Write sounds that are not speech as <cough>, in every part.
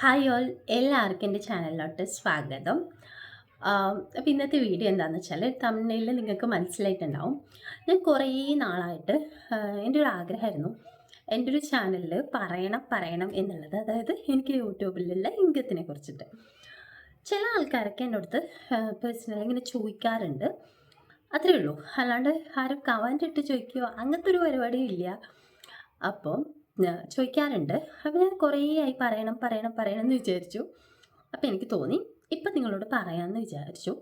Hi all എല്ലാവർക്കും എന്റെ ചാനലിലോട്ട് സ്വാഗതം. അപ്പോൾ ഇന്നത്തെ വീഡിയോ എന്താണെന്ന് വെച്ചാൽ തമിഴിൽ നിങ്ങൾക്ക് മനസ്സിലായിട്ടുണ്ടാവും. ഞാൻ കുറേ നാളായിട്ട് എന്റെ ഒരു ആഗ്രഹമായിരുന്നു എന്റെ ഒരു ചാനലിൽ പറയണം പറയണം എന്നുള്ളത്. അതായത് എനിക്ക് യൂട്യൂബിലുള്ള ഇംഗത്തിനെ കുറിച്ചിട്ട്. ചില ആൾക്കാരൊക്കെ എന്റെ അടുത്ത് പേഴ്സണലി ഇങ്ങനെ ചോദിക്കാറുണ്ട്. അത്രയേ ഉള്ളൂ. അല്ലാണ്ട് ആരും കമന്റ് ഇട്ട് ചോദിക്കുകയോ അങ്ങനത്തെ ഒരു പരിപാടിയും ഇല്ല. അപ്പം ചോദിക്കാറുണ്ട് അപ്പം ഞാൻ കുറേ ആയി പറയണം പറയണം പറയണം എന്ന് വിചാരിച്ചു. അപ്പം എനിക്ക് തോന്നി ഇപ്പം നിങ്ങളോട് പറയാമെന്ന് വിചാരിച്ചു.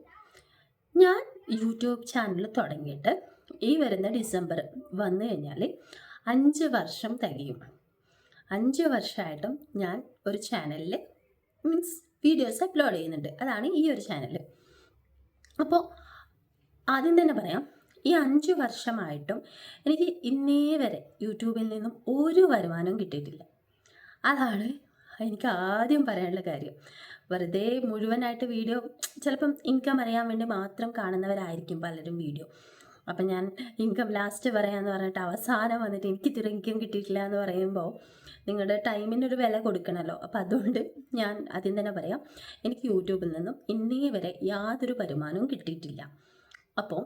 ഞാൻ യൂട്യൂബ് ചാനൽ തുടങ്ങിയിട്ട് ഈ വരുന്ന ഡിസംബർ വന്നു കഴിഞ്ഞാൽ അഞ്ച് വർഷം തികയും. അഞ്ച് വർഷമായിട്ടും ഞാൻ ഒരു ചാനലിൽ മീൻസ് വീഡിയോസ് അപ്ലോഡ് ചെയ്യുന്നുണ്ട്. അതാണ് ഈ ഒരു ചാനൽ അപ്പോൾ ആദ്യം തന്നെ പറയാം ഈ അഞ്ച് വർഷമായിട്ടും എനിക്ക് ഇന്നേ വരെ യൂട്യൂബിൽ നിന്നും ഒരു വരുമാനവും കിട്ടിയിട്ടില്ല. അതാണ് എനിക്ക് ആദ്യം പറയാനുള്ള കാര്യം. വെറുതെ മുഴുവനായിട്ട് വീഡിയോ ചിലപ്പം ഇൻകം അറിയാൻ വേണ്ടി മാത്രം കാണുന്നവരായിരിക്കും പലരും വീഡിയോ. അപ്പം ഞാൻ ഇൻകം ലാസ്റ്റ് പറയാമെന്ന് പറഞ്ഞിട്ട് അവസാനം വന്നിട്ട് എനിക്ക് ഇത്ര ഇൻകം കിട്ടിയിട്ടില്ല എന്ന് പറയുമ്പോൾ നിങ്ങളുടെ ടൈമിനൊരു വില കൊടുക്കണമല്ലോ. അപ്പം അതുകൊണ്ട് ഞാൻ ആദ്യം തന്നെ പറയാം എനിക്ക് യൂട്യൂബിൽ നിന്നും ഇന്നേ വരെ യാതൊരു വരുമാനവും കിട്ടിയിട്ടില്ല. അപ്പോൾ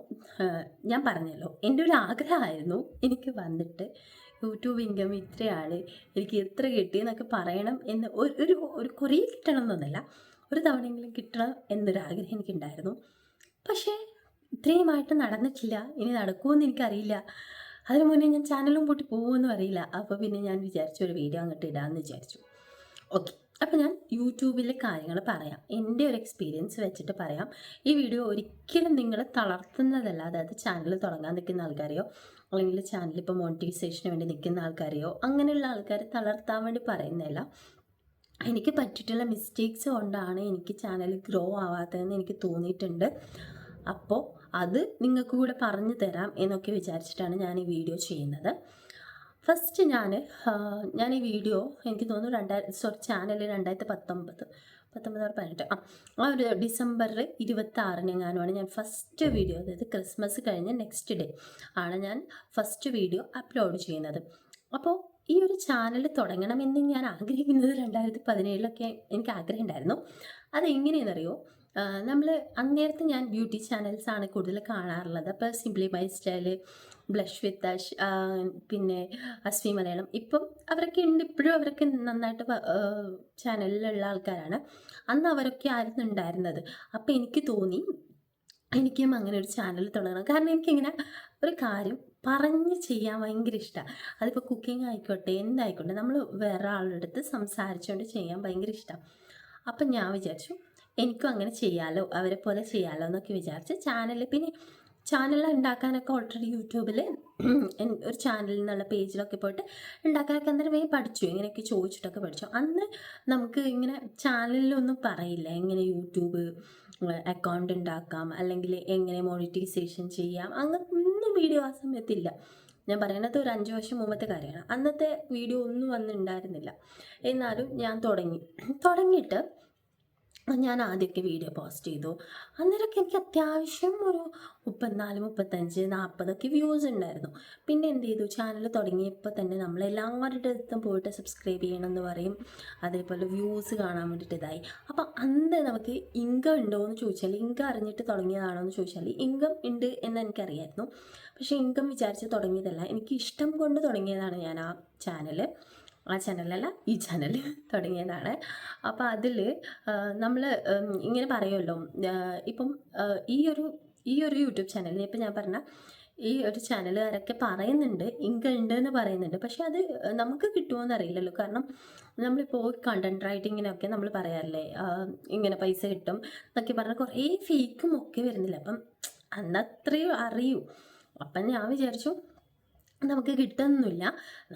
ഞാൻ പറഞ്ഞല്ലോ എന്റെ ഒരു ആഗ്രഹമായിരുന്നു എനിക്ക് വന്നിട്ട് യൂട്യൂബ് ഇൻകം ഇത്രയാണ് എനിക്ക് എത്ര കിട്ടി എന്നൊക്കെ പറയണം എന്ന് ഒരു ഒരു ഒരു കുറേ കിട്ടണം എന്നൊന്നല്ല ഒരു തവണയെങ്കിലും കിട്ടണം എന്നൊരു ആഗ്രഹം എനിക്കുണ്ടായിരുന്നു. പക്ഷേ ഇത്രയുമായിട്ട് നടന്നിട്ടില്ല ഇനി നടക്കുമെന്ന് എനിക്കറിയില്ല. അതിന് മുന്നേ ഞാൻ ചാനലും പൂട്ടി പോകുമെന്നും അറിയില്ല അപ്പോൾ പിന്നെ ഞാൻ വിചാരിച്ചു ഒരു വീഡിയോ അങ്ങോട്ട് ഇടാമെന്ന് വിചാരിച്ചു. ഓക്കെ. അപ്പോൾ ഞാൻ യൂട്യൂബിലെ കാര്യങ്ങൾ പറയാം. എന്റെ ഒരു എക്സ്പീരിയൻസ് വെച്ചിട്ട് പറയാം. ഈ വീഡിയോ ഒരിക്കലും നിങ്ങൾ തളർത്തുന്നതല്ല. അതായത് ചാനൽ തുടങ്ങാൻ നിൽക്കുന്ന ആൾക്കാരെയോ അല്ലെങ്കിൽ ചാനൽ ഇപ്പോൾ മോണിറ്റൈസേഷന് വേണ്ടി നിൽക്കുന്ന ആൾക്കാരെയോ അങ്ങനെയുള്ള ആൾക്കാരെ തളർത്താൻ വേണ്ടി പറയുന്നതല്ല. എനിക്ക് പറ്റിയിട്ടുള്ള മിസ്റ്റേക്സ് കൊണ്ടാണ് എനിക്ക് ചാനൽ ഗ്രോ ആവാത്തതെന്ന് എനിക്ക് തോന്നിയിട്ടുണ്ട്. അപ്പോൾ അത് നിങ്ങൾക്ക് കൂടെ പറഞ്ഞു തരാം എന്നൊക്കെ വിചാരിച്ചിട്ടാണ് ഞാൻ ഈ വീഡിയോ ചെയ്യുന്നത്. ഫസ്റ്റ് ഞാൻ ഞാൻ ഈ വീഡിയോ എനിക്ക് തോന്നുന്നു രണ്ടായിരത്തി സോറി ചാനൽ രണ്ടായിരത്തി പത്തൊമ്പത് പത്തൊമ്പത് പതിനെട്ട് ആ ആ ഒരു ഡിസംബർ ഇരുപത്തി ആറിനെങ്ങാനുമാണ് ഞാൻ ഫസ്റ്റ് വീഡിയോ അതായത് ക്രിസ്മസ് കഴിഞ്ഞ് നെക്സ്റ്റ് ഡേ ആണ് ഞാൻ ഫസ്റ്റ് വീഡിയോ അപ്ലോഡ് ചെയ്യുന്നത്. അപ്പോൾ ഈ ഒരു ചാനൽ തുടങ്ങണമെന്ന് ഞാൻ ആഗ്രഹിക്കുന്നത് രണ്ടായിരത്തി പതിനേഴിലൊക്കെ എനിക്ക് ആഗ്രഹം ഉണ്ടായിരുന്നു. അതെങ്ങനെയെന്നറിയോ? നമ്മൾ അന്നേരത്ത് ഞാൻ ബ്യൂട്ടി ചാനൽസാണ് കൂടുതൽ കാണാറുള്ളത്. അപ്പോൾ simply my style blush with Ash പിന്നെ അസ്വി മലയാളം ഇപ്പം അവരൊക്കെ ഉണ്ട്. ഇപ്പോഴും അവരൊക്കെ നന്നായിട്ട് ചാനലിലുള്ള ആൾക്കാരാണ്. അന്ന് അവരൊക്കെ ആയിരുന്നു ഉണ്ടായിരുന്നത്. അപ്പം എനിക്ക് തോന്നി എനിക്കും അങ്ങനെ ഒരു ചാനൽ തുടങ്ങണം. കാരണം എനിക്കിങ്ങനെ ഒരു കാര്യം പറഞ്ഞ് ചെയ്യാൻ ഭയങ്കര ഇഷ്ടമാണ് അതിപ്പോൾ കുക്കിംഗ് ആയിക്കോട്ടെ എന്തായിക്കോട്ടെ നമ്മൾ വേറെ ആളുടെ അടുത്ത് സംസാരിച്ചുകൊണ്ട് ചെയ്യാൻ ഭയങ്കര ഇഷ്ടമാണ് അപ്പം ഞാൻ വിചാരിച്ചു എനിക്കും അങ്ങനെ ചെയ്യാലോ അവരെ പോലെ ചെയ്യാലോ എന്നൊക്കെ വിചാരിച്ച് ചാനൽ പിന്നെ ചാനൽ ഉണ്ടാക്കാനൊക്കെ ഓൾറെഡി യൂട്യൂബിൽ <clears throat> ഒരു ചാനലിൽ നിന്നുള്ള പേജിലൊക്കെ പോയിട്ട് ഉണ്ടാക്കാനൊക്കെ അന്നേരം വേഗം പഠിച്ചു ഇങ്ങനെയൊക്കെ ചോദിച്ചിട്ടൊക്കെ പഠിച്ചു. അന്ന് നമുക്ക് ഇങ്ങനെ ചാനലിലൊന്നും പറയില്ല എങ്ങനെ യൂട്യൂബ് അക്കൗണ്ട് ഉണ്ടാക്കാം അല്ലെങ്കിൽ എങ്ങനെ മോണിറ്റൈസേഷൻ ചെയ്യാം അങ്ങനത്തെ ഒന്നും വീഡിയോ ആ സമയത്തില്ല. ഞാൻ പറയുന്നത് ഒരു അഞ്ച് വർഷം മുമ്പത്തെ കാര്യമാണ്. അന്നത്തെ വീഡിയോ ഒന്നും വന്നിട്ടുണ്ടായിരുന്നില്ല എന്നാലും ഞാൻ തുടങ്ങി. <clears throat> തുടങ്ങിയിട്ട് ഞാൻ ആദ്യമൊക്കെ വീഡിയോ പോസ്റ്റ് ചെയ്തു. അന്നേരമൊക്കെ എനിക്ക് അത്യാവശ്യം ഒരു മുപ്പത്തിനാല് മുപ്പത്തഞ്ച് നാൽപ്പതൊക്കെ വ്യൂസ് ഉണ്ടായിരുന്നു. പിന്നെ എന്ത് ചെയ്തു? ചാനൽ തുടങ്ങിയപ്പോൾ തന്നെ നമ്മൾ എല്ലാവരുടെ അടുത്തും പോയിട്ട് സബ്സ്ക്രൈബ് ചെയ്യണം എന്ന് പറയും. അതേപോലെ വ്യൂസ് കാണാൻ വേണ്ടിയിട്ട് ഇതായി. അപ്പോൾ അന്ന് നമുക്ക് ഇൻകം ഉണ്ടോ എന്ന് ചോദിച്ചാൽ ഇൻകം അറിഞ്ഞിട്ട് തുടങ്ങിയതാണോ എന്ന് ചോദിച്ചാൽ ഇൻകം ഉണ്ട് എന്ന് എനിക്കറിയായിരുന്നു. പക്ഷേ ഇൻകം വിചാരിച്ച് തുടങ്ങിയതല്ല. എനിക്ക് ഇഷ്ടം കൊണ്ട് തുടങ്ങിയതാണ് ഞാൻ ആ ചാനൽ ആ ചാനലല്ല ഈ ചാനൽ തുടങ്ങിയതാണ്. അപ്പോൾ അതിൽ നമ്മൾ ഇങ്ങനെ പറയുമല്ലോ ഇപ്പം ഈ ഒരു ഈ ഒരു യൂട്യൂബ് ചാനലിൽ ഇപ്പം ഞാൻ പറഞ്ഞ ഈ ഒരു ചാനലുകാരൊക്കെ പറയുന്നുണ്ട് ഇൻകം ഉണ്ട് എന്ന് പറയുന്നുണ്ട്. പക്ഷെ അത് നമുക്ക് കിട്ടുമോ എന്നറിയില്ലല്ലോ കാരണം നമ്മളിപ്പോൾ കണ്ടന്റ് റൈറ്റിങ്ങിനൊക്കെ നമ്മൾ പറയാറില്ലേ ഇങ്ങനെ പൈസ കിട്ടും എന്നൊക്കെ പറഞ്ഞാൽ കുറേ ഫേക്കും ഒക്കെ വരുന്നില്ല. അപ്പം അന്നത്രയും അറിയൂ. അപ്പം ഞാൻ വിചാരിച്ചു നമുക്ക് കിട്ടുന്നില്ല.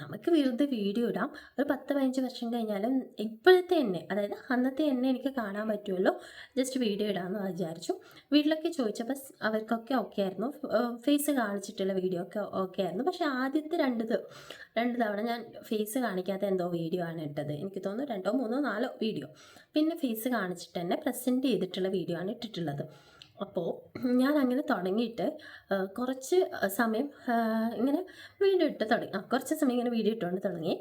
നമുക്ക് വെറുതെ വീഡിയോ ഇടാം. ഒരു പത്ത് പതിനഞ്ച് വർഷം കഴിഞ്ഞാലും ഇപ്പോഴത്തെ എന്നെ അതായത് അന്നത്തെ എന്നെ എനിക്ക് കാണാൻ പറ്റുമല്ലോ. ജസ്റ്റ് വീഡിയോ ഇടാമെന്ന് വിചാരിച്ചു. വീട്ടിലൊക്കെ ചോദിച്ചപ്പോൾ അവർക്കൊക്കെ ഓക്കെ ആയിരുന്നു. ഫേസ് കാണിച്ചിട്ടുള്ള വീഡിയോ ഒക്കെ ഓക്കെ ആയിരുന്നു. പക്ഷേ ആദ്യത്തെ രണ്ട് രണ്ട് തവണ ഞാൻ ഫേസ് കാണിക്കാത്ത എന്തോ വീഡിയോ ആണ് ഇട്ടത്. എനിക്ക് തോന്നുന്നു രണ്ടോ മൂന്നോ നാലോ വീഡിയോ പിന്നെ ഫേസ് കാണിച്ചിട്ട് തന്നെ പ്രസന്റ് ചെയ്തിട്ടുള്ള വീഡിയോ ആണ് ഇട്ടിട്ടുള്ളത്. അപ്പോൾ ഞാൻ അങ്ങനെ തുടങ്ങിയിട്ട് കുറച്ച് സമയം ഇങ്ങനെ വീഡിയോ ഇട്ട് തുടങ്ങി. കുറച്ച് സമയം ഇങ്ങനെ വീഡിയോ ഇട്ടുകൊണ്ട് തുടങ്ങി.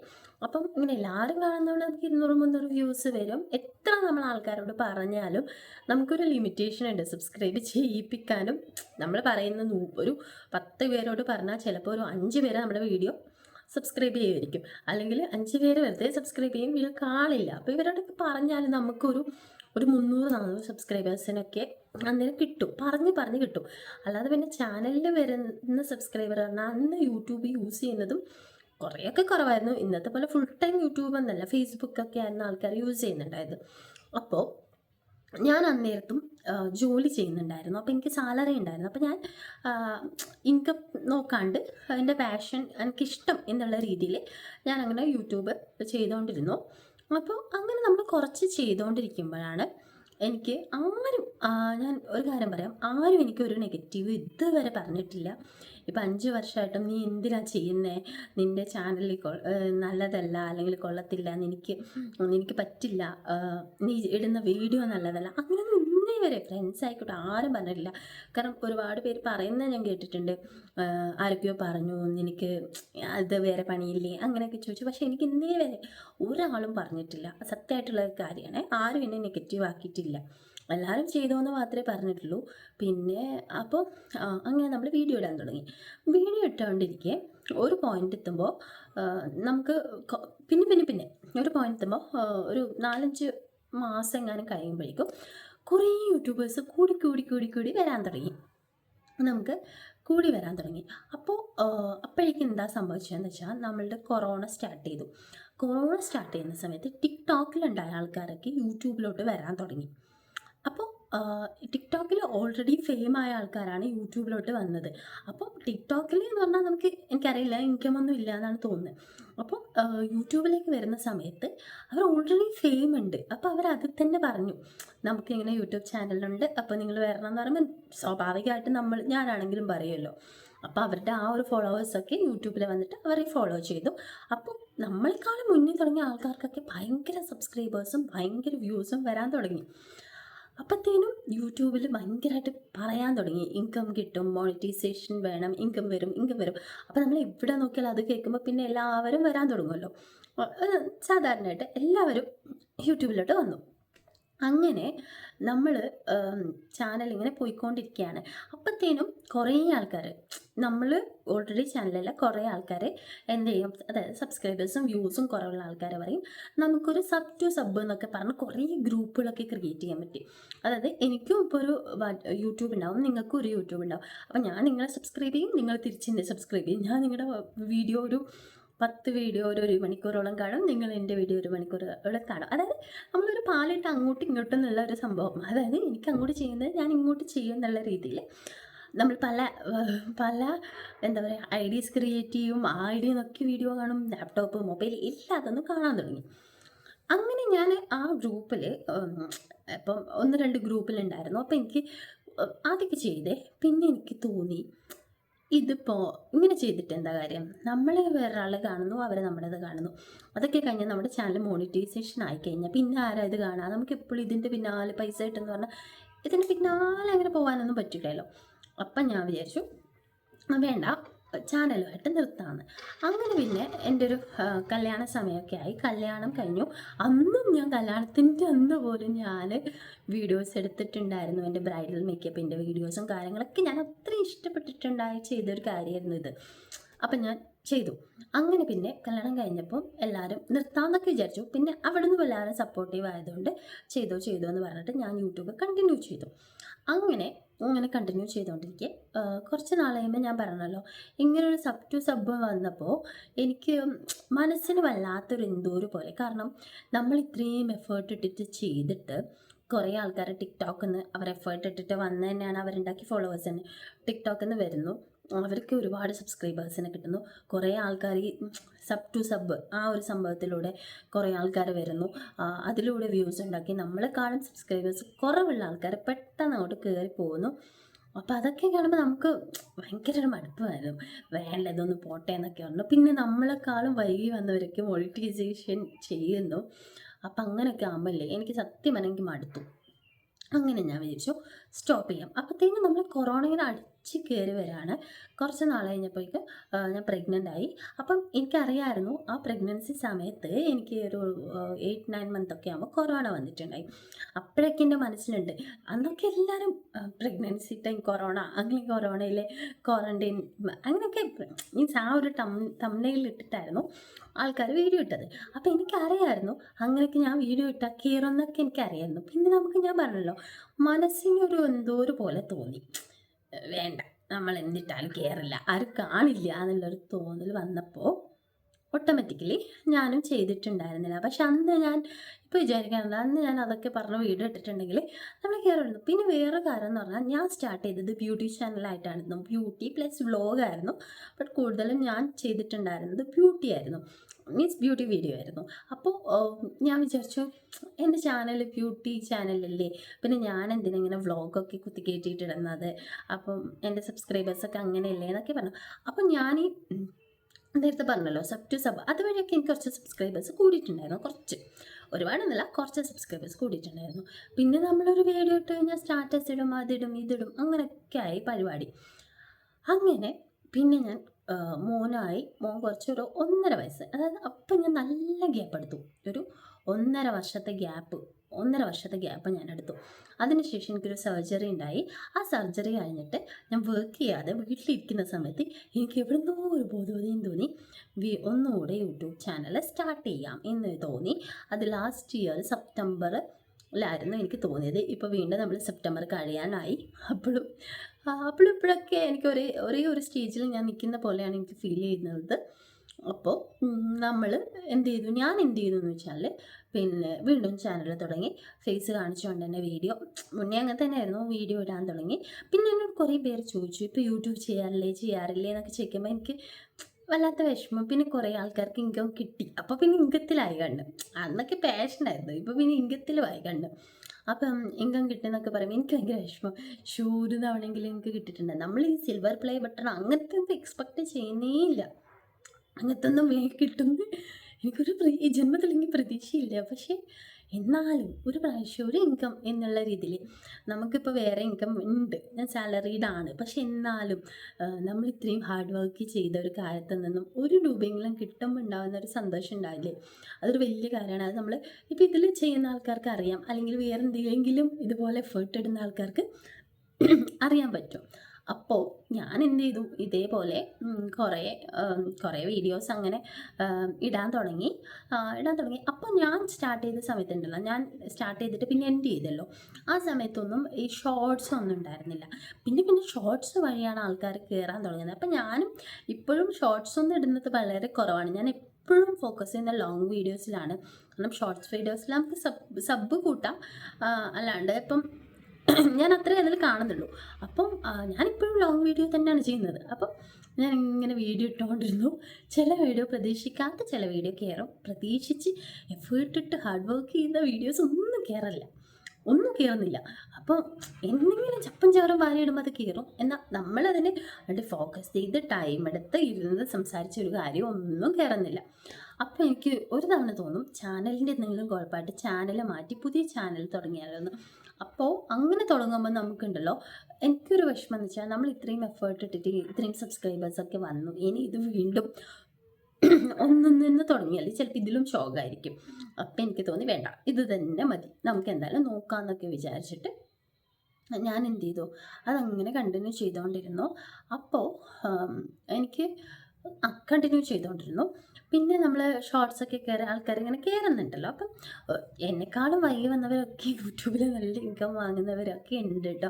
അപ്പം ഇങ്ങനെ എല്ലാവരും കാണുന്നതുകൊണ്ട് നമുക്ക് ഇരുന്നൂറ് മുന്നൂറ് വ്യൂസ് വരും. എത്ര നമ്മൾ ആൾക്കാരോട് പറഞ്ഞാലും നമുക്കൊരു ലിമിറ്റേഷൻ ഉണ്ട്. സബ്സ്ക്രൈബ് ചെയ്യിപ്പിക്കാനും. നമ്മൾ പറയുന്ന ഒരു പത്ത് പേരോട് പറഞ്ഞാൽ ചിലപ്പോൾ ഒരു അഞ്ച് പേര് നമ്മുടെ വീഡിയോ സബ്സ്ക്രൈബ് ചെയ്യുമായിരിക്കും. അല്ലെങ്കിൽ അഞ്ച് പേര് വെറുതെ സബ്സ്ക്രൈബ് ചെയ്യും. വീഡിയോ കാണില്ല. അപ്പോൾ ഇവരോടൊക്കെ പറഞ്ഞാൽ നമുക്കൊരു ഒരു മുന്നൂറ് നാനൂറ് സബ്സ്ക്രൈബേഴ്സിനൊക്കെ അന്നേരം കിട്ടും. പറഞ്ഞ് പറഞ്ഞ് കിട്ടും. അല്ലാതെ പിന്നെ ചാനലിൽ വരുന്ന സബ്സ്ക്രൈബർ പറഞ്ഞാൽ അന്ന് യൂട്യൂബ് യൂസ് ചെയ്യുന്നതും കുറേയൊക്കെ കുറവായിരുന്നു. ഇന്നത്തെ പോലെ ഫുൾ ടൈം യൂട്യൂബ് എന്നല്ല ഫേസ്ബുക്കൊക്കെ ആയിരുന്നു ആൾക്കാർ യൂസ് ചെയ്യുന്നുണ്ടായത്. അപ്പോൾ ഞാൻ അന്നേരത്തും ജോലി ചെയ്യുന്നുണ്ടായിരുന്നു. അപ്പോൾ എനിക്ക് സാലറി ഉണ്ടായിരുന്നു. അപ്പോൾ ഞാൻ ഇൻകം നോക്കാണ്ട് എന്റെ പാഷൻ എനിക്കിഷ്ടം എന്നുള്ള രീതിയിൽ ഞാൻ അങ്ങനെ യൂട്യൂബ് ചെയ്തുകൊണ്ടിരുന്നു അപ്പോൾ അങ്ങനെ നമ്മൾ കുറച്ച് ചെയ്തുകൊണ്ടിരിക്കുമ്പോഴാണ് എനിക്ക് ആരും ഞാൻ ഒരു കാര്യം പറയാം. ആരും എനിക്കൊരു നെഗറ്റീവ് ഇതുവരെ പറഞ്ഞിട്ടില്ല. ഇപ്പം അഞ്ച് വർഷമായിട്ടും നീ എന്തിനാ ചെയ്യുന്നേ? നിന്റെ ചാനലിൽ നല്ലതല്ല അല്ലെങ്കിൽ കൊള്ളത്തില്ല എനിക്ക് എനിക്ക് പറ്റില്ല നീ ഇടുന്ന വീഡിയോ നല്ലതല്ല. ഇന്നേ വരെ ഫ്രണ്ട്സ് ആയിക്കോട്ടെ ആരും പറഞ്ഞിട്ടില്ല. കാരണം ഒരുപാട് പേര് പറയുന്നത് ഞാൻ കേട്ടിട്ടുണ്ട്. ആരൊക്കെയോ പറഞ്ഞു എനിക്ക് അത് വേറെ പണിയില്ലേ? അങ്ങനെയൊക്കെ ചോദിച്ചു. പക്ഷേ എനിക്ക് ഇന്നേ വരെ ഒരാളും പറഞ്ഞിട്ടില്ല. സത്യമായിട്ടുള്ള കാര്യമാണ്. ആരും എന്നെ നെഗറ്റീവ് ആക്കിയിട്ടില്ല. എല്ലാവരും ചെയ്തോന്ന് മാത്രമേ പറഞ്ഞിട്ടുള്ളൂ. പിന്നെ അപ്പോൾ അങ്ങനെ നമ്മൾ വീഡിയോ ഇടാൻ തുടങ്ങി. വീഡിയോ ഇട്ടുകൊണ്ടിരിക്കെ ഒരു പോയിന്റ് എത്തുമ്പോൾ നമുക്ക് പിന്നെ പിന്നെ പിന്നെ ഒരു പോയിന്റ് എത്തുമ്പോൾ ഒരു നാലഞ്ച് മാസം എങ്ങാനും കഴിയുമ്പോഴേക്കും കുറേ യൂട്യൂബേഴ്സ് കൂടി കൂടി കൂടി കൂടി വരാൻ തുടങ്ങി. നമുക്ക് കൂടി വരാൻ തുടങ്ങി. അപ്പോൾ അപ്പോഴേക്കും എന്താ സംഭവിച്ചതെന്ന് വെച്ചാൽ നമ്മളുടെ കൊറോണ സ്റ്റാർട്ട് ചെയ്തു. കൊറോണ സ്റ്റാർട്ട് ചെയ്യുന്ന സമയത്ത് ടിക്ടോക്കിലുണ്ടായ ആൾക്കാരൊക്കെ യൂട്യൂബിലോട്ട് വരാൻ തുടങ്ങി. ടിക്ടോക്കിൽ ഓൾറെഡി ഫെയിം ആയ ആൾക്കാരാണ് യൂട്യൂബിലോട്ട് വന്നത്. അപ്പോൾ ടിക്ടോക്കിൽ എന്ന് പറഞ്ഞാൽ നമുക്ക് എനിക്കറിയില്ല ഇൻകം ഒന്നും ഇല്ല എന്നാണ് തോന്നുന്നത് അപ്പോൾ യൂട്യൂബിലേക്ക് വരുന്ന സമയത്ത് അവർ ഓൾറെഡി ഫെയിം ഉണ്ട്. അപ്പോൾ അവർ അതിൽ തന്നെ പറഞ്ഞു. നമുക്കിങ്ങനെ യൂട്യൂബ് ചാനലുണ്ട് അപ്പോൾ നിങ്ങൾ വരണം എന്ന് പറയുമ്പോൾ സ്വാഭാവികമായിട്ട് നമ്മൾ ഞാനാണെങ്കിലും പറയുമല്ലോ അപ്പോൾ അവരുടെ ആ ഒരു ഫോളോവേഴ്സൊക്കെ യൂട്യൂബിൽ വന്നിട്ട് അവരെ ഫോളോ ചെയ്തു. അപ്പോൾ നമ്മളെക്കാളും മുന്നിൽ തുടങ്ങിയ ആൾക്കാർക്കൊക്കെ ഭയങ്കര സബ്സ്ക്രൈബേഴ്സും ഭയങ്കര വ്യൂസും വരാൻ തുടങ്ങി. അപ്പോഴത്തേനും യൂട്യൂബിൽ ഭയങ്കരമായിട്ട് പറയാൻ തുടങ്ങി. ഇൻകം കിട്ടും മോണിറ്റൈസേഷൻ വേണം ഇൻകം വരും ഇൻകം വരും. അപ്പോൾ നമ്മൾ എവിടെ നോക്കിയാൽ അത് കേൾക്കുമ്പോൾ പിന്നെ എല്ലാവരും വരാൻ തുടങ്ങുമല്ലോ സാധാരണയായിട്ട് എല്ലാവരും യൂട്യൂബിലോട്ട് വന്നു. അങ്ങനെ നമ്മൾ ചാനൽ ഇങ്ങനെ പോയിക്കൊണ്ടിരിക്കുകയാണ് അപ്പോഴത്തേനും കുറേ ആൾക്കാർ നമ്മൾ ഓൾറെഡി ചാനലിലെ കുറേ ആൾക്കാർ എന്ത് ചെയ്യും? അതായത് സബ്സ്ക്രൈബേഴ്സും വ്യൂസും കുറവുള്ള ആൾക്കാർ പറയും നമുക്കൊരു സബ് ടു സബ് എന്നൊക്കെ പറഞ്ഞ് കുറേ ഗ്രൂപ്പുകളൊക്കെ ക്രിയേറ്റ് ചെയ്യാൻ പറ്റി. അതായത് എനിക്കും ഇപ്പോൾ ഒരു യൂട്യൂബ് ഉണ്ടാവും നിങ്ങൾക്കും ഒരു യൂട്യൂബ് ഉണ്ടാവും. അപ്പോൾ ഞാൻ നിങ്ങളെ സബ്സ്ക്രൈബ് ചെയ്യും നിങ്ങൾ തിരിച്ചു സബ്സ്ക്രൈബ് ചെയ്യും. ഞാൻ നിങ്ങളുടെ വീഡിയോ ഒരു പത്ത് വീഡിയോ ഒരു ഒരു മണിക്കൂറോളം കാണും. നിങ്ങൾ എന്റെ വീഡിയോ ഒരു മണിക്കൂറോളം കാണും അതായത് നമ്മളൊരു പാലിട്ട് അങ്ങോട്ടും ഇങ്ങോട്ടും എന്നുള്ള ഒരു സംഭവം. അതായത് എനിക്ക് അങ്ങോട്ട് ചെയ്യുന്നത് ഞാൻ ഇങ്ങോട്ട് ചെയ്യും എന്നുള്ള രീതിയിൽ. നമ്മൾ പല പല എന്താ പറയുക ഐഡിയസ് ക്രിയേറ്റ് ചെയ്യും. ആ ഐഡിയ നോക്കി വീഡിയോ കാണും ലാപ്ടോപ്പ് മൊബൈൽ എല്ലാതൊന്നും കാണാൻ തുടങ്ങി. അങ്ങനെ ഞാൻ ആ ഗ്രൂപ്പിൽ ഇപ്പം ഒന്ന് രണ്ട് ഗ്രൂപ്പിലുണ്ടായിരുന്നു അപ്പോൾ എനിക്ക് ആദ്യമൊക്കെ ചെയ്തേ. പിന്നെ എനിക്ക് തോന്നി ഇതിപ്പോൾ ഇങ്ങനെ ചെയ്തിട്ട് എന്താ കാര്യം? നമ്മൾ വേറൊരാൾ കാണുന്നു അവർ നമ്മുടേത് കാണുന്നു. അതൊക്കെ കഴിഞ്ഞാൽ നമ്മുടെ ചാനൽ മോണിറ്റൈസേഷൻ ആയി കഴിഞ്ഞാൽ പിന്നെ ആരാ ഇത് കാണുക? നമുക്ക് എപ്പോഴും ഇതിന്റെ പിന്നാലെ പൈസ കിട്ടുമെന്ന് പറഞ്ഞാൽ ഇതിന്റെ പിന്നാലെ അങ്ങനെ പോകാനൊന്നും പറ്റില്ലല്ലോ. അപ്പം ഞാൻ വിചാരിച്ചു വേണ്ട. ചാനലുമായിട്ട് നിർത്താമെന്ന് അങ്ങനെ പിന്നെ എന്റെ ഒരു കല്യാണ സമയമൊക്കെ ആയി. കല്യാണം കഴിഞ്ഞു. അന്നും ഞാൻ കല്യാണത്തിന്റെ അന്ന് പോലും ഞാൻ വീഡിയോസ് എടുത്തിട്ടുണ്ടായിരുന്നു. എന്റെ ബ്രൈഡൽ മേക്കപ്പിന്റെ വീഡിയോസും കാര്യങ്ങളൊക്കെ ഞാൻ അത്രയും ഇഷ്ടപ്പെട്ടിട്ടുണ്ടായി ചെയ്തൊരു കാര്യമായിരുന്നു ഇത്. അപ്പം ഞാൻ ചെയ്തു. അങ്ങനെ പിന്നെ കല്യാണം കഴിഞ്ഞപ്പം എല്ലാവരും നിർത്താമെന്നൊക്കെ വിചാരിച്ചു. പിന്നെ അവിടെ നിന്ന് എല്ലാവരും സപ്പോർട്ടീവ് ആയതുകൊണ്ട് ചെയ്തോ ചെയ്തോ എന്ന് പറഞ്ഞിട്ട് ഞാൻ യൂട്യൂബ് കണ്ടിന്യൂ ചെയ്തു. അങ്ങനെ അങ്ങനെ കണ്ടിന്യൂ ചെയ്തുകൊണ്ടിരിക്കെ കുറച്ച് നാൾ കഴിയുമ്പോൾ ഞാൻ പറഞ്ഞല്ലോ ഇങ്ങനൊരു സബ് ടു സബ് വന്നപ്പോൾ എനിക്ക് മനസ്സിന് വല്ലാത്തൊരു എന്തോ ഒരു പോലെ. കാരണം നമ്മൾ ഇത്രയും എഫേർട്ട് ഇട്ടിട്ട് ചെയ്തിട്ട് കുറേ ആൾക്കാർ ടിക്ടോക്കിൽ നിന്ന് അവർ എഫേർട്ട് ഇട്ടിട്ട് വന്ന് തന്നെയാണ് അവരുണ്ടാക്കി ഫോളോവേഴ്സ് തന്നെ ടിക്ടോക്കിൽ നിന്ന് വരുന്നു. അവർക്ക് ഒരുപാട് സബ്സ്ക്രൈബേഴ്സിനെ കിട്ടുന്നു. കുറേ ആൾക്കാർ ഈ സബ് ടു സബ് ആ ഒരു സംഭവത്തിലൂടെ കുറേ ആൾക്കാർ വരുന്നു. അതിലൂടെ വ്യൂസ് ഉണ്ടാക്കി നമ്മളെക്കാളും സബ്സ്ക്രൈബേഴ്സ് കുറവുള്ള ആൾക്കാർ പെട്ടെന്ന് അങ്ങോട്ട് കയറി പോകുന്നു. അപ്പോൾ അതൊക്കെ കാണുമ്പോൾ നമുക്ക് ഭയങ്കര ഒരു മടുപ്പ് വരും. വേണ്ട ഇതൊന്ന് പോട്ടെ എന്നൊക്കെ പറഞ്ഞു. പിന്നെ നമ്മളെക്കാളും വൈകി വന്നവരൊക്കെ മോണിറ്റൈസേഷൻ ചെയ്യുന്നു. അപ്പം അങ്ങനെയൊക്കെ ആകുമ്പോഴല്ലേ എനിക്ക് സത്യം എനിക്ക് മടുത്തു. അങ്ങനെ ഞാൻ വിചാരിച്ചു. സ്റ്റോപ്പ് ചെയ്യാം. അപ്പോഴത്തേനും നമ്മൾ കൊറോണയുടെ ഇങ്ങനെ അടിച്ച് കയറി വരാണ്. കുറച്ച് നാൾ കഴിഞ്ഞപ്പോഴേക്കും ഞാൻ പ്രഗ്നന്റ് ആയി. അപ്പം എനിക്കറിയായിരുന്നു ആ പ്രഗ്നൻസി സമയത്ത് എനിക്ക് ഒരു എയ്റ്റ് നയൻ മന്ത് ഒക്കെ ആകുമ്പോൾ കൊറോണ വന്നിട്ടുണ്ടായി. അപ്പോഴൊക്കെ എന്റെ മനസ്സിലുണ്ട് അന്നൊക്കെ എല്ലാവരും പ്രഗ്നൻസി ടൈം കൊറോണ അങ്ങനെ കൊറോണയിലെ ക്വാറന്റൈൻ അങ്ങനെയൊക്കെ മീൻസ് ആ ഒരു ടം തമ്മനയിൽ ഇട്ടിട്ടായിരുന്നു ആൾക്കാർ വീഡിയോ ഇട്ടത്. അപ്പോൾ എനിക്കറിയായിരുന്നു അങ്ങനെയൊക്കെ ഞാൻ വീഡിയോ ഇട്ടാൽ കയറുമെന്നൊക്കെ എനിക്കറിയായിരുന്നു. പിന്നെ നമുക്ക് ഞാൻ പറഞ്ഞല്ലോ മനസ്സിനൊരു എന്തോ ഒരു പോലെ തോന്നി. വേണ്ട നമ്മൾ എന്നിട്ടാലും കയറില്ല ആരും കാണില്ല എന്നുള്ളൊരു തോന്നൽ വന്നപ്പോൾ ഓട്ടോമാറ്റിക്കലി ഞാനും ചെയ്തിട്ടുണ്ടായിരുന്നില്ല. പക്ഷെ അന്ന് ഞാൻ ഇപ്പോൾ വിചാരിക്കാറുണ്ട് അന്ന് ഞാൻ അതൊക്കെ പറഞ്ഞ് വീട് ഇട്ടിട്ടുണ്ടെങ്കിൽ നമ്മൾ കയറുള്ളൂ പിന്നെ വേറെ കാര്യം എന്ന് പറഞ്ഞാൽ ഞാൻ സ്റ്റാർട്ട് ചെയ്തത് ബ്യൂട്ടി ചാനലായിട്ടായിരുന്നു ബ്യൂട്ടി പ്ലസ് വ്ലോഗായിരുന്നു ബട്ട് കൂടുതലും ഞാൻ ചെയ്തിട്ടുണ്ടായിരുന്നത് ബ്യൂട്ടി ആയിരുന്നു. മീൻസ് ബ്യൂട്ടി വീഡിയോ ആയിരുന്നു. അപ്പോൾ ഞാൻ വിചാരിച്ചു എന്റെ ചാനൽ ബ്യൂട്ടി ചാനലല്ലേ? പിന്നെ ഞാൻ എന്തിനാ ഇങ്ങനെ വ്ളോഗൊക്കെ കുത്തി കയറ്റിയിട്ടിടുന്നത് അപ്പം എന്റെ സബ്സ്ക്രൈബേഴ്സൊക്കെ അങ്ങനെയല്ലേ എന്നൊക്കെ പറഞ്ഞു. അപ്പം ഞാൻ ഈ നേരത്തെ പറഞ്ഞല്ലോ സബ് ടു സബ് അതുവഴിയൊക്കെ എനിക്ക് കുറച്ച് സബ്സ്ക്രൈബേഴ്സ് കൂടിയിട്ടുണ്ടായിരുന്നു കുറച്ച്. ഒരുപാടൊന്നുമില്ല കുറച്ച് സബ്സ്ക്രൈബേഴ്സ് കൂടിയിട്ടുണ്ടായിരുന്നു. പിന്നെ നമ്മളൊരു വീഡിയോ ഇട്ട് കഴിഞ്ഞാൽ സ്റ്റാറ്റസ് ഇടും അതിടും ഇതിടും അങ്ങനെയൊക്കെ ആയി പരിപാടി. അങ്ങനെ പിന്നെ ഞാൻ മോനായി മോൻ കുറച്ചൊരു ഒന്നര വയസ്സ്. അതായത് അപ്പം ഞാൻ നല്ല ഗ്യാപ്പ് എടുത്തു. ഒരു ഒന്നര വർഷത്തെ ഗ്യാപ്പ് ഒന്നര വർഷത്തെ ഗ്യാപ്പ് ഞാൻ എടുത്തു. അതിനുശേഷം എനിക്കൊരു സർജറി ഉണ്ടായി. ആ സർജറി കഴിഞ്ഞിട്ട് ഞാൻ വർക്ക് ചെയ്യാതെ വീട്ടിലിരിക്കുന്ന സമയത്ത് എനിക്ക് എവിടുന്നോ ഒരു ബോധോദയം തോന്നി. ഒന്നുകൂടെ യൂട്യൂബ് ചാനൽ സ്റ്റാർട്ട് ചെയ്യാം എന്ന് തോന്നി. അത് ലാസ്റ്റ് ഇയർ സെപ്റ്റംബർ ലായിരുന്നു എനിക്ക് തോന്നിയത്. ഇപ്പോൾ വീണ്ടും നമ്മൾ സെപ്റ്റംബർ കഴിയാനായി. അപ്പോഴും അപ്പോഴും ഇപ്പോഴൊക്കെ എനിക്ക് ഒരേ ഒരേ ഒരു സ്റ്റേജിൽ ഞാൻ നിൽക്കുന്ന പോലെയാണ് എനിക്ക് ഫീൽ ചെയ്യുന്നത്. അപ്പോൾ നമ്മൾ എന്ത് ചെയ്തു? ഞാൻ എന്ത് ചെയ്തു എന്ന് വെച്ചാൽ പിന്നെ വീണ്ടും ചാനൽ തുടങ്ങി. ഫേസ് കാണിച്ചുകൊണ്ട് തന്നെ വീഡിയോ മുന്നേ അങ്ങനെ തന്നെയായിരുന്നു വീഡിയോ ഇടാൻ തുടങ്ങി. പിന്നെ എന്നോട് കുറേ പേര് ചോദിച്ചു ഇപ്പോൾ യൂട്യൂബ് ചെയ്യാറില്ലേ? ചെയ്യാറില്ലേ? എന്നൊക്കെ ചോദിക്കുമ്പോൾ എനിക്ക് വല്ലാത്ത വിഷമം. പിന്നെ കുറേ ആൾക്കാർക്ക് ഇൻകം കിട്ടി. അപ്പോൾ പിന്നെ ഇൻകത്തിലായി കണ്ട് അന്നൊക്കെ പാഷനായിരുന്നു ഇപ്പോൾ പിന്നെ ഇൻകത്തിലുമായി കണ്ട് അപ്പം ഇൻകം കിട്ടുന്നൊക്കെ പറയും. എനിക്ക് ഭയങ്കര വിഷമം. ഷൂര് തവണെങ്കിലും എനിക്ക് കിട്ടിയിട്ടുണ്ട്. നമ്മൾ ഈ സിൽവർ പ്ലേ ബട്ടൺ അങ്ങനത്തെ ഒന്നും എക്സ്പെക്റ്റ് ചെയ്യുന്നേ ഇല്ല. അങ്ങനത്തെ ഒന്നും വേഗം കിട്ടുമെന്ന് എനിക്കൊരു ജന്മത്തിൽ എനിക്ക് പ്രതീക്ഷയില്ല. പക്ഷേ എന്നാലും ഒരു പ്രാവശ്യം ഒരു ഇൻകം എന്നുള്ള രീതിയിൽ നമുക്കിപ്പോൾ വേറെ ഇൻകം ഉണ്ട്. ഞാൻ സാലറീഡ് ആണ്. പക്ഷെ എന്നാലും നമ്മൾ ഇത്രയും ഹാർഡ് വർക്ക് ചെയ്ത ഒരു കാര്യത്തിൽ നിന്നും ഒരു രൂപയെങ്കിലും കിട്ടുമ്പോൾ ഉണ്ടാകുന്ന ഒരു സന്തോഷം ഉണ്ടാവില്ലേ? അതൊരു വലിയ കാര്യമാണ്. അത് നമ്മൾ ഇപ്പോൾ ഇതിൽ ചെയ്യുന്ന ആൾക്കാർക്ക് അറിയാം. അല്ലെങ്കിൽ വേറെ എന്തെങ്കിലും ഇതുപോലെ എഫേർട്ട് ഇടുന്ന ആൾക്കാർക്ക് അറിയാൻ പറ്റും. അപ്പോൾ ഞാൻ എന്ത് ചെയ്തു ഇതേപോലെ കുറേ കുറേ വീഡിയോസ് അങ്ങനെ ഇടാൻ തുടങ്ങി. ഇടാൻ തുടങ്ങി. അപ്പോൾ ഞാൻ സ്റ്റാർട്ട് ചെയ്ത സമയത്തുണ്ടല്ലോ ഞാൻ സ്റ്റാർട്ട് ചെയ്തിട്ട് പിന്നെ എൻഡ് ചെയ്തല്ലോ. ആ സമയത്തൊന്നും ഈ ഷോർട്സ് ഒന്നും ഉണ്ടായിരുന്നില്ല. പിന്നെ പിന്നെ ഷോർട്സ് വഴിയാണ് ആൾക്കാർ കയറാൻ തുടങ്ങിയത് അപ്പം ഞാനും ഇപ്പോഴും ഷോർട്സ് ഒന്നും ഇടുന്നത് വളരെ കുറവാണ്. ഞാൻ എപ്പോഴും ഫോക്കസ് ചെയ്യുന്ന ലോങ് വീഡിയോസിലാണ് കാരണം ഷോർട്സ് വീഡിയോസിൽ നമുക്ക് സബ് സബ് കൂട്ടാം. അല്ലാണ്ട് ഇപ്പം <clears throat> ഞാൻ അത്രേ അതിൽ കാണുന്നുള്ളൂ. അപ്പം ഞാനിപ്പോഴും ലോങ് വീഡിയോ തന്നെയാണ് ചെയ്യുന്നത്. അപ്പം ഞാൻ ഇങ്ങനെ വീഡിയോ ഇട്ടുകൊണ്ടിരുന്നു ചില വീഡിയോ പ്രതീക്ഷിക്കാത്ത ചില വീഡിയോ കയറും പ്രതീക്ഷിച്ച് എഫേർട്ട് ഇട്ട് ഹാർഡ് വർക്ക് ചെയ്യുന്ന വീഡിയോസ് ഒന്നും കയറില്ല ഒന്നും കയറുന്നില്ല അപ്പം എന്തെങ്കിലും ചപ്പും ചവറും വാരിയിടുമ്പോൾ അത് കയറും എന്നാൽ നമ്മളതിനെ അതിന്റെ ഫോക്കസ് ചെയ്ത് ടൈം എടുത്ത് ഇരുന്ന് സംസാരിച്ച ഒരു കാര്യം ഒന്നും കയറുന്നില്ല അപ്പോൾ എനിക്ക് ഒരു തവണ തോന്നും ചാനലിന്റെ എന്തെങ്കിലും കുഴപ്പമായിട്ട് ചാനൽ മാറ്റി പുതിയ ചാനൽ തുടങ്ങിയാലോന്ന്. അപ്പോൾ അങ്ങനെ തുടങ്ങുമ്പോൾ നമുക്കുണ്ടല്ലോ എനിക്കൊരു വിഷമം എന്ന് വെച്ചാൽ നമ്മൾ ഇത്രയും എഫേർട്ട് ഇട്ടിട്ട് ഇത്രയും സബ്സ്ക്രൈബേഴ്സൊക്കെ വന്നു. ഇനി ഇത് വീണ്ടും ഒന്നും നിന്ന് തുടങ്ങിയാൽ ചിലപ്പോൾ ഇതിലും ഷോക്കായിരിക്കും അപ്പം എനിക്ക് തോന്നി വേണ്ട ഇത് തന്നെ മതി. നമുക്ക് എന്തായാലും നോക്കാമെന്നൊക്കെ വിചാരിച്ചിട്ട് ഞാൻ എന്ത് ചെയ്തു? അതങ്ങനെ കണ്ടിന്യൂ ചെയ്തുകൊണ്ടിരുന്നു അപ്പോൾ എനിക്ക് കണ്ടിന്യൂ ചെയ്തുകൊണ്ടിരുന്നു പിന്നെ നമ്മൾ ഷോർട്സൊക്കെ കയറി ആൾക്കാർ ഇങ്ങനെ കയറുന്നുണ്ടല്ലോ അപ്പം എന്നെക്കാളും വൈകി വന്നവരൊക്കെ യൂട്യൂബിൽ നല്ല ഇൻകം വാങ്ങുന്നവരൊക്കെ ഉണ്ട് കേട്ടോ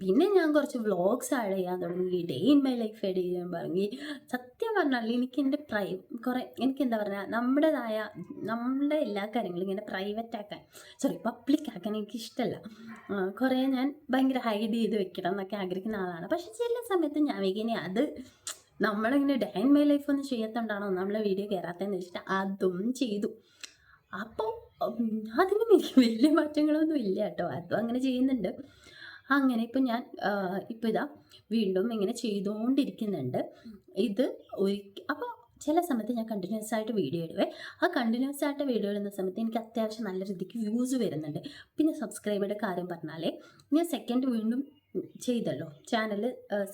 പിന്നെ ഞാൻ കുറച്ച് വ്ളോഗ്സ് ആഡ് ചെയ്യാൻ തുടങ്ങി. Day in my life add ചെയ്യാൻ തുടങ്ങി. സത്യം പറഞ്ഞാൽ എനിക്ക് എന്റെ പ്രൈ കുറേ എനിക്ക് എന്താ പറയുക നമ്മുടേതായ നമ്മുടെ എല്ലാ കാര്യങ്ങളും ഇങ്ങനെ പ്രൈവറ്റ് ആക്കാൻ സോറി പബ്ലിക് ആക്കാൻ എനിക്ക് ഇഷ്ടമല്ല കുറേ ഞാൻ ഭയങ്കര ഹൈഡ് ചെയ്ത് വെക്കണം എന്നൊക്കെ ആഗ്രഹിക്കുന്ന ആളാണ്. പക്ഷെ ചില സമയത്ത് ഞാൻ ഇങ്ങനെ അത് നമ്മളിങ്ങനെ ഡേ ഇൻ മൈ ലൈഫ് ഒന്നും ചെയ്യത്തണ്ടാണോ നമ്മളെ വീഡിയോ കയറാത്തതെന്ന് വെച്ചിട്ട് അതും ചെയ്തു. അപ്പോൾ അതിന് വലിയ മാറ്റങ്ങളൊന്നും ഇല്ല കേട്ടോ. അതും അങ്ങനെ ചെയ്യുന്നുണ്ട്. അങ്ങനെ ഇപ്പം ഞാൻ ഇപ്പം ഇതാ വീണ്ടും ഇങ്ങനെ ചെയ്തുകൊണ്ടിരിക്കുന്നുണ്ട്. ഇത് ഒരു അപ്പോൾ ചില സമയത്ത് ഞാൻ കണ്ടിന്യൂസ് ആയിട്ട് വീഡിയോ ഇടുവേ. ആ കണ്ടിന്യൂസ് ആയിട്ട് വീഡിയോ ഇടുന്ന സമയത്ത് എനിക്ക് അത്യാവശ്യം നല്ല രീതിക്ക് വ്യൂസ് വരുന്നുണ്ട്. പിന്നെ സബ്സ്ക്രൈബറുടെ കാര്യം പറഞ്ഞാലേ ഞാൻ സെക്കൻഡ് വീണ്ടും ചെയ്തല്ലോ. ചാനൽ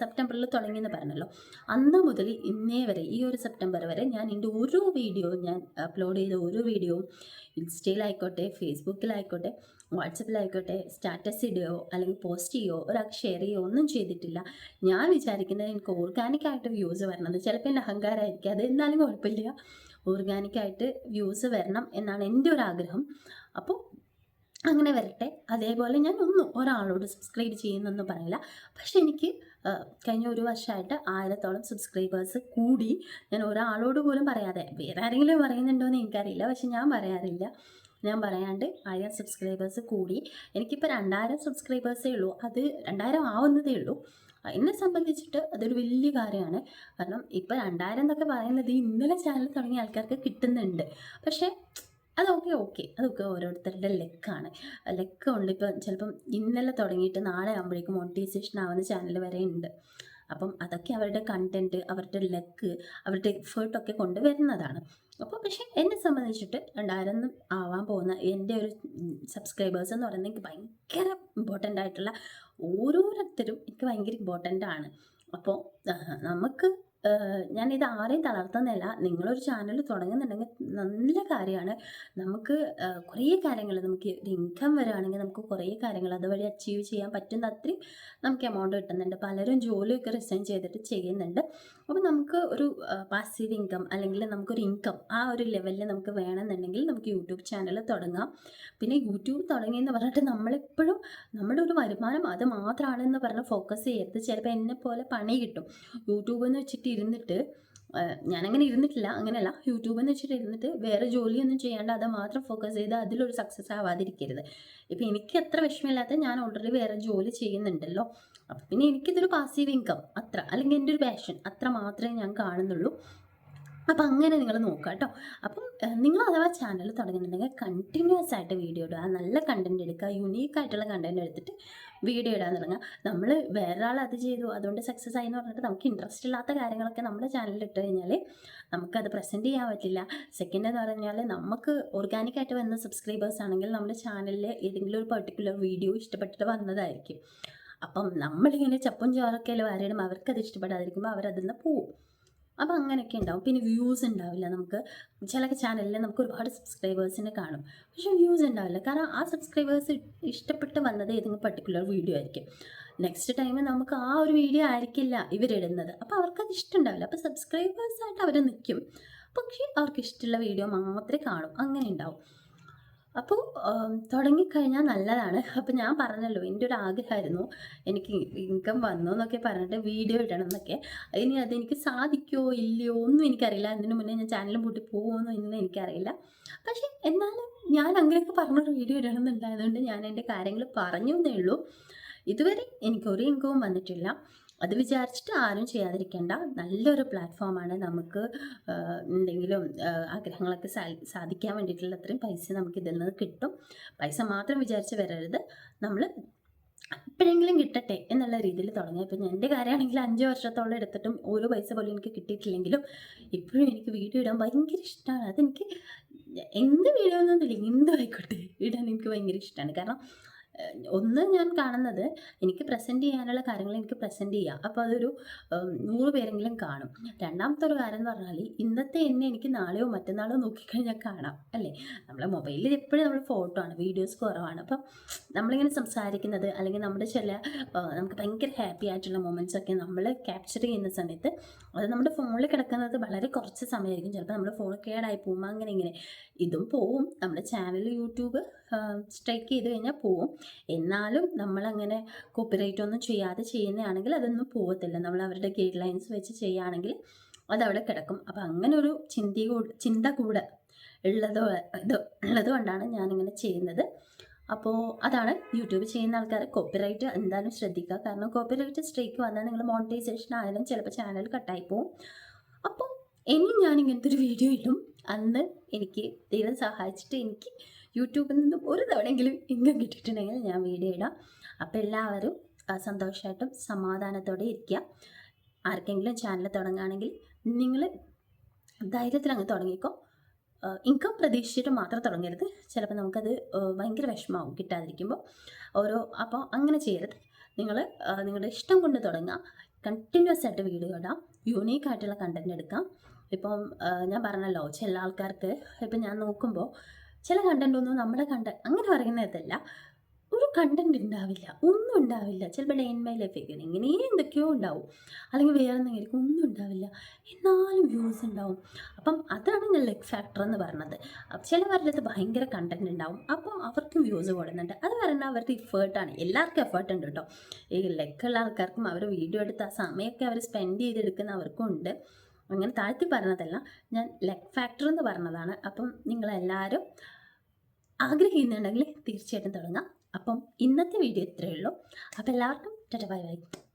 സെപ്റ്റംബറിൽ തുടങ്ങിയെന്ന് പറഞ്ഞല്ലോ. അന്ന് മുതൽ ഇന്നേ വരെ ഈ ഒരു സെപ്റ്റംബർ വരെ ഞാൻ എന്റെ ഓരോ വീഡിയോ ഞാൻ അപ്ലോഡ് ചെയ്ത ഓരോ വീഡിയോയും ഇൻസ്റ്റയിലായിക്കോട്ടെ ഫേസ്ബുക്കിലായിക്കോട്ടെ വാട്സപ്പിലായിക്കോട്ടെ സ്റ്റാറ്റസ് ഇടുകയോ അല്ലെങ്കിൽ പോസ്റ്റ് ചെയ്യുകയോ ഒരാൾക്ക് ഷെയർ ചെയ്യുകയോ ഒന്നും ചെയ്തിട്ടില്ല. ഞാൻ വിചാരിക്കുന്നത് എനിക്ക് ഓർഗാനിക്കായിട്ട് വ്യൂസ് വരണത് ചിലപ്പോൾ എന്റെ അഹങ്കാരമായിരിക്കും. അത് എന്നാലും കുഴപ്പമില്ല. ഓർഗാനിക്കായിട്ട് വ്യൂസ് വരണം എന്നാണ് എന്റെ ഒരു ആഗ്രഹം. അപ്പോൾ അങ്ങനെ വരട്ടെ. അതേപോലെ ഞാൻ ഒന്നും ഒരാളോട് സബ്സ്ക്രൈബ് ചെയ്യുന്നൊന്നും പറയില്ല. പക്ഷെ എനിക്ക് കഴിഞ്ഞ ഒരു വർഷമായിട്ട് ആയിരത്തോളം സബ്സ്ക്രൈബേഴ്സ് കൂടി. ഞാൻ ഒരാളോട് പോലും പറയാതെ വേറെ ആരെങ്കിലും പറയുന്നുണ്ടോ എന്ന് എനിക്കറിയില്ല. പക്ഷെ ഞാൻ പറയാറില്ല. ഞാൻ പറയാണ്ട് ആയിരം സബ്സ്ക്രൈബേഴ്സ് കൂടി. എനിക്കിപ്പോൾ രണ്ടായിരം സബ്സ്ക്രൈബേഴ്സേ ഉള്ളൂ. അത് രണ്ടായിരം ആവുന്നതേ ഉള്ളൂ. എന്നെ സംബന്ധിച്ചിട്ട് അതൊരു വലിയ കാര്യമാണ്. കാരണം ഇപ്പോൾ രണ്ടായിരം എന്നൊക്കെ പറയുന്നത് ഇന്നലെ ചാനൽ തുടങ്ങിയ ആൾക്കാർക്ക് കിട്ടുന്നുണ്ട്. പക്ഷേ അതൊക്കെ ഓക്കെ അതൊക്കെ ഓരോരുത്തരുടെ ലെക്കാണ്. ലെക്ക് ഉണ്ട്. ഇപ്പം ചിലപ്പം ഇന്നലെ തുടങ്ങിയിട്ട് നാളെ ആകുമ്പോഴേക്കും മോണിറ്റൈസേഷൻ ആവുന്ന ചാനൽ വരെ ഉണ്ട്. അപ്പം അതൊക്കെ അവരുടെ കണ്ടന്റ് അവരുടെ ലെക്ക് അവരുടെ എഫേർട്ടൊക്കെ കൊണ്ട് വരുന്നതാണ് അപ്പോൾ പക്ഷേ എന്നെ സംബന്ധിച്ചിട്ട് രണ്ടായിരൊന്നും ആവാൻ പോകുന്ന എന്റെ ഒരു സബ്സ്ക്രൈബേഴ്സ് എന്ന് പറയുന്നത് എനിക്ക് ഭയങ്കര ഇമ്പോർട്ടന്റ് ആയിട്ടുള്ള ഓരോരുത്തരും എനിക്ക് ഭയങ്കര ഇമ്പോർട്ടന്റ് ആണ്. അപ്പോൾ നമുക്ക് ആഹ് ഞാനിത് ആരെയും തളർത്തുന്നില്ല. നിങ്ങളൊരു ചാനൽ തുടങ്ങുന്നുണ്ടെങ്കിൽ നല്ല കാര്യമാണ്. നമുക്ക് കുറേ കാര്യങ്ങൾ നമുക്ക് ഒരു ഇൻകം വരികയാണെങ്കിൽ നമുക്ക് കുറേ കാര്യങ്ങൾ അതുവഴി അച്ചീവ് ചെയ്യാൻ പറ്റുന്ന അത്രയും നമുക്ക് എമൗണ്ട് കിട്ടുന്നുണ്ട്. പലരും ജോലിയൊക്കെ റിസൈൻ ചെയ്തിട്ട് ചെയ്യുന്നുണ്ട്. അപ്പോൾ നമുക്ക് ഒരു പാസീവ് ഇൻകം അല്ലെങ്കിൽ നമുക്കൊരു ഇൻകം ആ ഒരു ലെവലിൽ നമുക്ക് വേണമെന്നുണ്ടെങ്കിൽ നമുക്ക് യൂട്യൂബ് ചാനൽ തുടങ്ങാം. പിന്നെ യൂട്യൂബ് തുടങ്ങിയെന്ന് പറഞ്ഞിട്ട് നമ്മളെപ്പോഴും നമ്മുടെ ഒരു വരുമാനം അത് മാത്രമാണെന്ന് പറഞ്ഞ് ഫോക്കസ് ചെയ്യരുത്. ചിലപ്പോൾ എന്നെ പോലെ പണി കിട്ടും. യൂട്യൂബ് എന്ന് വെച്ചിട്ട് ഇരുന്നിട്ട് ഞാനങ്ങനെ ഇരുന്നിട്ടില്ല. അങ്ങനെയല്ല. യൂട്യൂബ് എന്ന് വെച്ചിട്ട് ഇരുന്നിട്ട് വേറെ ജോലിയൊന്നും ചെയ്യാണ്ട് അത് മാത്രം ഫോക്കസ് ചെയ്ത് അതിലൊരു സക്സസ് ആവാതിരിക്കരുത്. ഇപ്പം എനിക്ക് അത്ര വിഷമമില്ലാത്ത ഞാൻ ഓൾറെഡി വേറെ ജോലി ചെയ്യുന്നുണ്ടല്ലോ. അപ്പം പിന്നെ എനിക്കിതൊരു പാസീവ് ഇൻകം അത്ര. അല്ലെങ്കിൽ എന്റെ ഒരു പാഷൻ അത്ര മാത്രമേ ഞാൻ കാണുന്നുള്ളൂ. അപ്പം അങ്ങനെ നിങ്ങൾ നോക്കുക കേട്ടോ. അപ്പം നിങ്ങൾ അഥവാ ചാനൽ തുടങ്ങുന്നുണ്ടെങ്കിൽ കണ്ടിന്യൂസ് ആയിട്ട് വീഡിയോ ഇടുക. നല്ല കണ്ടന്റ് എടുക്കുക. യുണീക്ക് ആയിട്ടുള്ള കണ്ടന്റ് എടുത്തിട്ട് വീഡിയോ ഇടാൻ തുടങ്ങുക നമ്മൾ വേറൊരാൾ അത് ചെയ്തു അതുകൊണ്ട് സക്സസ് ആയി എന്ന് പറഞ്ഞിട്ട് നമുക്ക് ഇൻട്രസ്റ്റ് ഇല്ലാത്ത കാര്യങ്ങളൊക്കെ നമ്മുടെ ചാനലിൽ ഇട്ട് കഴിഞ്ഞാൽ നമുക്കത് പ്രസന്റ് ചെയ്യാൻ പറ്റില്ല. സെക്കൻഡ് എന്ന് പറഞ്ഞാൽ നമുക്ക് ഓർഗാനിക്കായിട്ട് വന്ന സബ്സ്ക്രൈബേഴ്സ് ആണെങ്കിൽ നമ്മുടെ ചാനലിൽ ഏതെങ്കിലും ഒരു പെർട്ടിക്കുലർ വീഡിയോ ഇഷ്ടപ്പെട്ടിട്ട് വന്നതായിരിക്കും. അപ്പം നമ്മളിങ്ങനെ ചപ്പും ചോറൊക്കെ വാരിയിടും അവർക്കത് ഇഷ്ടപ്പെടാതിരിക്കുമ്പോൾ അവരതിൽ നിന്ന് പോവും. അങ്ങനെയൊക്കെ ഉണ്ടാവും. പിന്നെ വ്യൂസ് ഉണ്ടാവില്ല നമുക്ക്. ചില ചാനലിൽ നമുക്ക് ഒരുപാട് സബ്സ്ക്രൈബേഴ്സിനെ കാണും. പക്ഷേ വ്യൂസ് ഉണ്ടാവില്ല. കാരണം ആ സബ്സ്ക്രൈബേഴ്സ് ഇഷ്ടപ്പെട്ട് വന്നത് ഏതെങ്കിലും പർട്ടിക്കുലർ വീഡിയോ ആയിരിക്കും. നെക്സ്റ്റ് ടൈം നമുക്ക് ആ ഒരു വീഡിയോ ആയിരിക്കില്ല ഇവരിടുന്നത്. അപ്പോൾ അവർക്കത് ഇഷ്ടമുണ്ടാവില്ല അപ്പോൾ സബ്സ്ക്രൈബേഴ്സായിട്ട് അവർ നിൽക്കും പക്ഷേ അവർക്ക് ഇഷ്ടമുള്ള വീഡിയോ മാത്രമേ കാണും. അങ്ങനെ ഉണ്ടാവും. അപ്പോൾ തുടങ്ങിക്കഴിഞ്ഞാൽ നല്ലതാണ്. അപ്പോൾ ഞാൻ പറഞ്ഞല്ലോ എന്റെ ഒരു ആഗ്രഹമായിരുന്നു എനിക്ക് ഇൻകം വന്നു എന്നൊക്കെ പറഞ്ഞിട്ട് വീഡിയോ ഇടണം എന്നൊക്കെ. ഇനി അതെനിക്ക് സാധിക്കുമോ ഇല്ലയോ ഒന്നും എനിക്കറിയില്ല. അതിന് മുന്നേ ഞാൻ ചാനലും പൂട്ടി പോകുമോ എന്നൊന്നും എനിക്കറിയില്ല. പക്ഷേ എന്നാലും ഞാൻ അങ്ങനെയൊക്കെ പറഞ്ഞൊരു വീഡിയോ ഇടണം എന്നുണ്ടായതുകൊണ്ട് ഞാൻ എന്റെ കാര്യങ്ങൾ പറഞ്ഞു എന്നേ ഉള്ളൂ. ഇതുവരെ എനിക്ക് ഒരു ഇൻകവും വന്നിട്ടില്ല. അത് വിചാരിച്ചിട്ട് ആരും ചെയ്യാതിരിക്കേണ്ട. നല്ലൊരു പ്ലാറ്റ്ഫോമാണ് നമുക്ക് എന്തെങ്കിലും ആഗ്രഹങ്ങളൊക്കെ സാധിക്കാൻ വേണ്ടിയിട്ടുള്ള അത്രയും പൈസ നമുക്ക് ഇതിൽ നിന്ന് കിട്ടും. പൈസ മാത്രം വിചാരിച്ച് വരരുത്. നമ്മൾ എപ്പോഴെങ്കിലും കിട്ടട്ടെ എന്നുള്ള രീതിയിൽ തുടങ്ങി. ഇപ്പം എന്റെ കാര്യമാണെങ്കിൽ അഞ്ച് വർഷത്തോളം എടുത്തിട്ടും ഒരു പൈസ പോലും എനിക്ക് കിട്ടിയിട്ടില്ലെങ്കിലും ഇപ്പോഴും എനിക്ക് വീഡിയോ ഇടാൻ ഭയങ്കര ഇഷ്ടമാണ്. അതെനിക്ക് എന്ത് വീഡിയോ ഒന്നുമില്ല എന്തും ആയിക്കോട്ടെ ഇടാൻ എനിക്ക് ഭയങ്കര ഇഷ്ടമാണ്. കാരണം ഒന്ന് ഞാൻ കാണുന്നത് എനിക്ക് പ്രസന്റ് ചെയ്യാനുള്ള കാര്യങ്ങൾ എനിക്ക് പ്രസന്റ് ചെയ്യാം. അപ്പോൾ അതൊരു നൂറ് പേരെങ്കിലും കാണും. രണ്ടാമത്തെ ഒരു കാര്യം എന്ന് പറഞ്ഞാൽ ഇന്നത്തെ എന്നെ എനിക്ക് നാളെയോ മറ്റന്നാളോ നോക്കിക്കഴിഞ്ഞാൽ കാണാം അല്ലേ? നമ്മളെ മൊബൈലിൽ എപ്പോഴും നമ്മൾ ഫോട്ടോ ആണ് വീഡിയോസ് കുറവാണ്. അപ്പം നമ്മളിങ്ങനെ സംസാരിക്കുന്നത് അല്ലെങ്കിൽ നമ്മുടെ ചില നമുക്ക് ഭയങ്കര ഹാപ്പി ആയിട്ടുള്ള മൊമെന്റ്സ് ഒക്കെ നമ്മൾ ക്യാപ്ചർ ചെയ്യുന്ന സമയത്ത് അത് നമ്മുടെ ഫോണിൽ കിടക്കുന്നത് വളരെ കുറച്ച് സമയമായിരിക്കും. ചിലപ്പോൾ നമ്മുടെ ഫോൺ കേടായി പോകുമ്പോൾ അങ്ങനെ ഇങ്ങനെ. ഇതും പോവും. നമ്മുടെ ചാനൽ യൂട്യൂബ് സ്ട്രൈക്ക് ചെയ്ത് കഴിഞ്ഞാൽ പോവും. എന്നാലും നമ്മളങ്ങനെ കോപ്പിറൈറ്റ് ഒന്നും ചെയ്യാതെ ചെയ്യുന്നതാണെങ്കിൽ അതൊന്നും പോകത്തില്ല നമ്മൾ അവരുടെ ഗൈഡ് ലൈൻസ് വെച്ച് ചെയ്യുകയാണെങ്കിൽ അതവിടെ കിടക്കും. അപ്പം അങ്ങനെ ഒരു ചിന്തി ചിന്ത കൂടെ ഉള്ളതോ ഇത് ഞാനിങ്ങനെ ചെയ്യുന്നത്. അപ്പോൾ അതാണ് യൂട്യൂബ് ചെയ്യുന്ന ആൾക്കാർ കോപ്പിറൈറ്റ് എന്തായാലും ശ്രദ്ധിക്കുക. കാരണം കോപ്പിറൈറ്റ് സ്ട്രൈക്ക് വന്നാൽ നിങ്ങൾ മോണിറ്റൈസേഷൻ ആയാലും ചിലപ്പോൾ ചാനൽ കട്ടായി പോവും. അപ്പോൾ ഇനി ഞാൻ ഇങ്ങനത്തെ ഒരു വീഡിയോ ഇടും. അന്ന് എനിക്ക് ദൈവം സഹായിച്ചിട്ട് എനിക്ക് യൂട്യൂബിൽ നിന്നും ഒരു തവണയെങ്കിലും ഇൻകം കിട്ടിയിട്ടുണ്ടെങ്കിൽ ഞാൻ വീഡിയോ ഇടാം. അപ്പോൾ എല്ലാവരും സന്തോഷമായിട്ടും സമാധാനത്തോടെ ഇരിക്കുക. ആർക്കെങ്കിലും ചാനൽ തുടങ്ങുകയാണെങ്കിൽ നിങ്ങൾ ധൈര്യത്തിൽ അങ്ങ് തുടങ്ങിക്കോ. ഇൻകം പ്രതീക്ഷിച്ചിട്ട് മാത്രം തുടങ്ങരുത്. ചിലപ്പോൾ നമുക്കത് ഭയങ്കര വിഷമമാവും കിട്ടാതിരിക്കുമ്പോൾ. ഓരോ അപ്പോൾ അങ്ങനെ ചെയ്യരുത്. നിങ്ങൾ നിങ്ങളുടെ ഇഷ്ടം കൊണ്ട് തുടങ്ങുക. കണ്ടിന്യൂസ് ആയിട്ട് വീഡിയോ ഇടാം. യൂണീക്ക് ആയിട്ടുള്ള കണ്ടന്റ് എടുക്കാം. ഇപ്പം ഞാൻ പറഞ്ഞല്ലോ ചില ആൾക്കാർക്ക് ഇപ്പം ഞാൻ നോക്കുമ്പോൾ ചില കണ്ടന്റ് ഒന്നും നമ്മുടെ കണ്ട അങ്ങനെ പറയുന്നതല്ല ഒരു കണ്ടന്റ് ഉണ്ടാവില്ല ഒന്നും ഉണ്ടാവില്ല ചിലപ്പോൾ ഡേ ഇൻ മൈ ലൈഫ് ഇങ്ങനെ എന്തൊക്കെയോ ഉണ്ടാവും അല്ലെങ്കിൽ വേറെ എന്തെങ്കിലും ഒന്നും ഉണ്ടാവില്ല എന്നാലും വ്യൂസ് ഉണ്ടാവും അപ്പം അതാണ് ഞാൻ ലെക് ഫാക്ടർ എന്ന് പറഞ്ഞത് ചിലവരുടെ അടുത്ത് ഭയങ്കര കണ്ടന്റ് ഉണ്ടാവും അപ്പോൾ അവർക്കും വ്യൂസ് കൊടുക്കുന്നുണ്ട് അത് പറയുന്നത് അവരുടെ എഫേർട്ടാണ് എല്ലാവർക്കും എഫേർട്ട് ഉണ്ട് കേട്ടോ ഈ ലെക്കുള്ള ആൾക്കാർക്കും അവർ വീഡിയോ എടുത്ത് ആ സമയമൊക്കെ അവർ സ്പെൻഡ് ചെയ്തെടുക്കുന്നവർക്കും ഉണ്ട്. അങ്ങനെ താഴ്ത്തി പറഞ്ഞതല്ല. ഞാൻ ലെഗ് ഫാക്ടർ എന്ന് പറഞ്ഞതാണ്. അപ്പം നിങ്ങളെല്ലാവരും ആഗ്രഹിക്കുന്നുണ്ടെങ്കിൽ തീർച്ചയായിട്ടും തുടങ്ങാം. അപ്പം ഇന്നത്തെ വീഡിയോ ഇത്രയേ ഉള്ളൂ. അപ്പോൾ എല്ലാവർക്കും ടാറ്റ ബൈ ബൈ.